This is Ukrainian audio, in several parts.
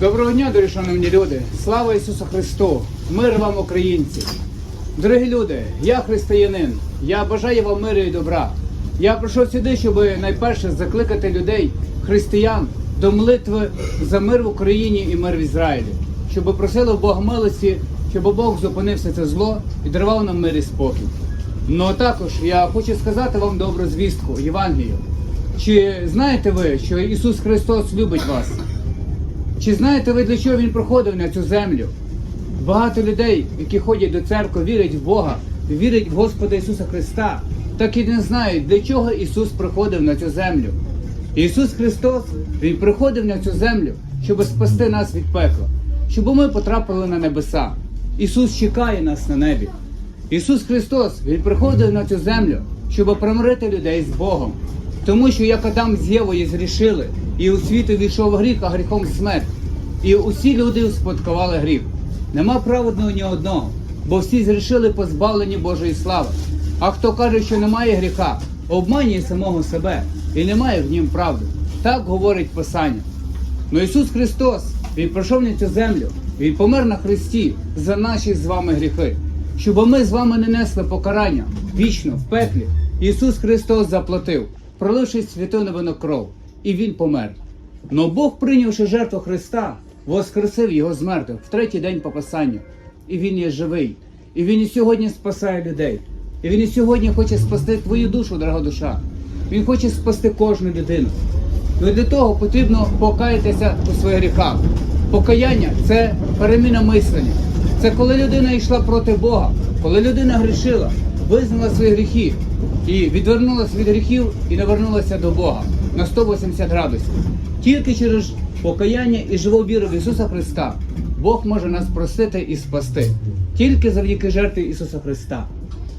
Доброго дня, дорогі шановні люди! Слава Ісусу Христу! Мир вам, українці! Дорогі люди, я християнин. Я бажаю вам миру і добра. Я прийшов сюди, щоб найперше закликати людей, християн, до молитви за мир в Україні і мир в Ізраїлі, щоб просили в Бога милості, щоб Бог зупинив все це зло і дарував нам мир і спокій. Ну а також я хочу сказати вам добру звістку Євангелію. Чи знаєте ви, що Ісус Христос любить вас? Чи знаєте ви, для чого Він проходив на цю землю? Багато людей, які ходять до церкви, вірять в Бога, вірять в Господа Ісуса Христа, так і не знають, для чого Ісус приходив на цю землю. Ісус Христос, Він приходив на цю землю, щоб спасти нас від пекла, щоб ми потрапили на небеса. Ісус чекає нас на небі. Ісус Христос, Він приходив на цю землю, щоб примирити людей з Богом. Тому що як Адам з Євою зрішили, і у світ увійшов гріх, а гріхом смерть. І усі люди успадкували гріх. Нема праведного ні одного, бо всі зрішили позбавлені Божої слави. А хто каже, що немає гріха, обманює самого себе і немає в нім правди. Так говорить Писання. Но Ісус Христос, Він пройшов на цю землю, Він помер на Христі за наші з вами гріхи, щоб ми з вами не несли покарання вічно в пеклі. Ісус Христос заплатив, проливши святу невинну кров, і Він помер. Но Бог, прийнявши жертву Христа, воскресив його з мертвих в третій день по Писанню. І Він є живий. І Він і сьогодні спасає людей. І Він і сьогодні хоче спасти твою душу, дорога душа. Він хоче спасти кожну людину. Ну і для того потрібно покаятися у своїх гріхах. Покаяння це переміна мислення. Це коли людина йшла проти Бога, коли людина грішила, визнала свої гріхи і відвернулася від гріхів і навернулася до Бога на 180 градусів. Тільки через покаяння і живу віру в Ісуса Христа Бог може нас простити і спасти. Тільки завдяки жертві Ісуса Христа.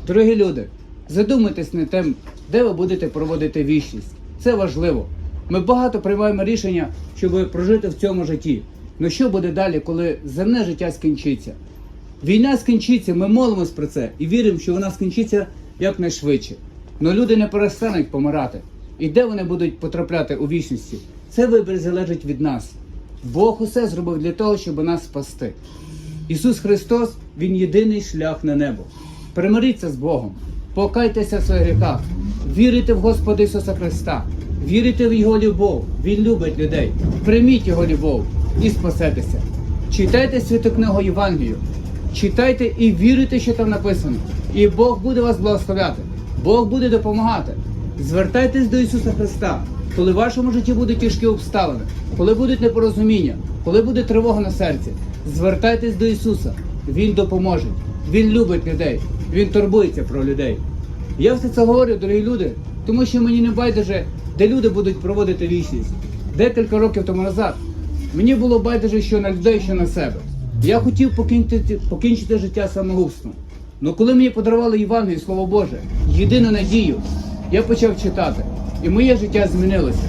Дорогі люди, задумайтесь над тим, де ви будете проводити вічність. Це важливо. Ми багато приймаємо рішення, щоб прожити в цьому житті. Ну що буде далі, коли земне життя скінчиться? Війна скінчиться, ми молимось про це і віримо, що вона скінчиться якнайшвидше. Но люди не перестануть помирати. І де вони будуть потрапляти у вічності? Це вибір залежить від нас. Бог усе зробив для того, щоб нас спасти. Ісус Христос, Він єдиний шлях на небо. Примиріться з Богом, покайтеся в своїх гріхах, вірите в Господа Ісуса Христа, вірите в Його любов, Він любить людей. Прийміть Його любов і спасетеся. Читайте святу книгу Євангелію, читайте і вірите, що там написано. І Бог буде вас благословляти, Бог буде допомагати. Звертайтесь до Ісуса Христа, коли в вашому житті будуть тяжкі обставини, коли будуть непорозуміння, коли буде тривога на серці. Звертайтесь до Ісуса, Він допоможе. Він любить людей, Він турбується про людей. Я все це говорю, дорогі люди, тому що мені не байдуже, де люди будуть проводити вічність. Декілька років тому назад мені було байдуже, що на людей, що на себе. Я хотів покінчити, покінчити життя самогубством. Ну коли мені подарували Євангелію, Слово Боже, єдину надію, я почав читати. І моє життя змінилося.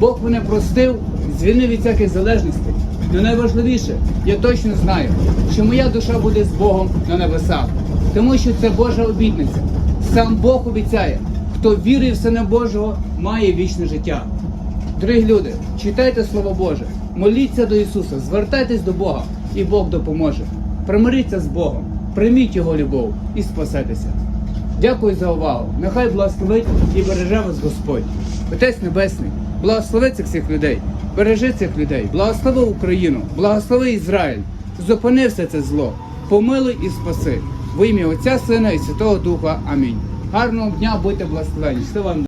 Бог мене простив, звільнив від всяких залежностей. Ну найважливіше, я точно знаю, що моя душа буде з Богом на небесах, тому що це Божа обітниця. Сам Бог обіцяє, хто вірує в Сина Божого, має вічне життя. Дорогі люди, читайте Слово Боже, моліться до Ісуса, звертайтесь до Бога, і Бог допоможе. Примиріться з Богом, прийміть Його любов і спасетеся. Дякую за увагу. Нехай благословить і береже вас Господь. Отець Небесний, благослови цих всіх людей, бережи цих людей, благослови Україну, благослови Ізраїль, зупини все це зло, помилуй і спаси. В ім'я Отця, Сина і Святого Духа. Амінь. Гарного дня, будьте благословені. Що вам